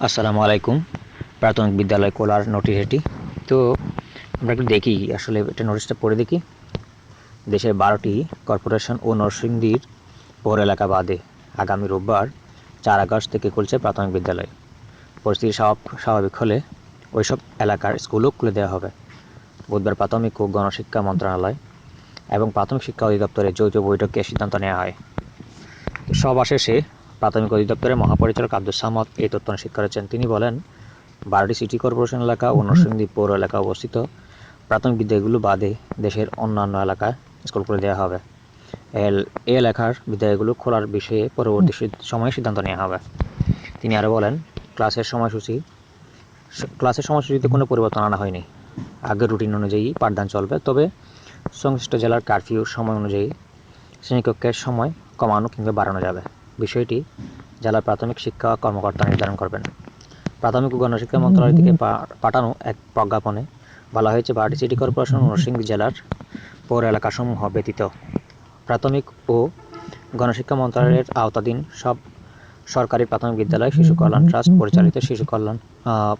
আসসালামু আলাইকুম, প্রাথমিক বিদ্যালয় কোলার নোটিশ এটি তো আমরা একটু দেখি, আসলে এটা নোটিশটা পড়ে দেখি। দেশের বারোটি কর্পোরেশন ও নরসিংদীর পৌর এলাকা বাদে আগামী রোববার চার আগস্ট থেকে খুলছে প্রাথমিক বিদ্যালয়। পরিস্থিতি স্বাভাব- স্বাভাবিক হলে ওইসব এলাকার স্কুলও খুলে দেওয়া হবে। বুধবার প্রাথমিক ও গণশিক্ষা মন্ত্রণালয় এবং প্রাথমিক শিক্ষা অধিদপ্তরের যৌথ বৈঠকে সিদ্ধান্ত নেওয়া হয়। সভা শেষে প্রাথমিক অধিদপ্তরের মহাপরিচালক আব্দুল সামদ এই তথ্য নিশ্চিত করেছেন। তিনি বলেন, বারোটি সিটি কর্পোরেশন এলাকা ও নরসিংদী পৌর এলাকা অবস্থিত। প্রাথমিক বিদ্যালয়গুলো বাদে দেশের অন্যান্য এলাকায় স্কুল খুলে দেওয়া হবে। এই এলাকার বিদ্যালয়গুলো খোলার বিষয়ে পরবর্তী সময়ে সিদ্ধান্ত নেওয়া হবে। তিনি আরও বলেন, ক্লাসের সময়সূচি ক্লাসের সময়সূচিতে কোনো পরিবর্তন আনা হয়নি। আগের রুটিন অনুযায়ী পাঠদান চলবে, তবে সংশ্লিষ্ট জেলার কারফিউ সময় অনুযায়ী শ্রেণীকক্ষের সময় কমানো কিংবা বাড়ানো যাবে। বিষয়টি জেলার প্রাথমিক শিক্ষা কর্মকর্তা নির্ধারণ করবেন। প্রাথমিক ও গণশিক্ষা মন্ত্রণালয় থেকে পাঠানো এক প্রজ্ঞাপনে বলা হয়েছে বারোটি সিটি কর্পোরেশন নরসিংদী জেলার পৌর এলাকাসমূহ ব্যতীত প্রাথমিক ও গণশিক্ষা মন্ত্রণালয়ের আওতাধীন সব সরকারি প্রাথমিক বিদ্যালয়, শিশু কল্যাণ ট্রাস্ট, পরিচালিত শিশু কল্যাণ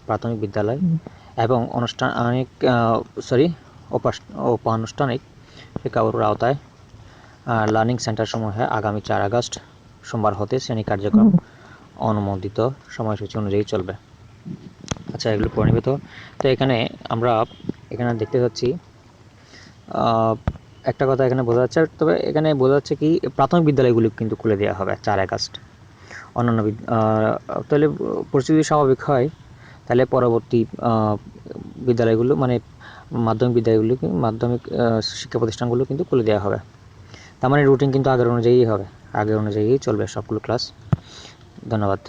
প্রাথমিক বিদ্যালয় এবং অনুষ্ঠানিক সরি উপানুষ্ঠানিক শিক্ষাগুলোর আওতায় লার্নিং সেন্টারসমূহে আগামী চার আগস্ট সোমবার হতে শ্রেণি কার্যক্রম অনুমোদিত সময়সূচি অনুযায়ী চলবে। আচ্ছা এগুলো পরিণীত তো। এখানে আমরা এখানে দেখতে পাচ্ছি একটা কথা এখানে বোঝা যাচ্ছে। তবে এখানে বোঝা যাচ্ছে কি প্রাথমিক বিদ্যালয়গুলো কিন্তু খুলে দেওয়া হবে চার আগস্ট। অন্যান্য তাহলে পরিস্থিতি স্বাভাবিক হয়। তাহলে পরবর্তী বিদ্যালয়গুলো মানে মাধ্যমিক বিদ্যালয়গুলো কি- মাধ্যমিক শিক্ষা প্রতিষ্ঠানগুলো কিন্তু খুলে দেওয়া হবে। তার মানে রুটিন কিন্তু আগের অনুযায়ী হবে। আগের অনুযায়ী চলবে সবগুলো ক্লাস ধন্যবাদ।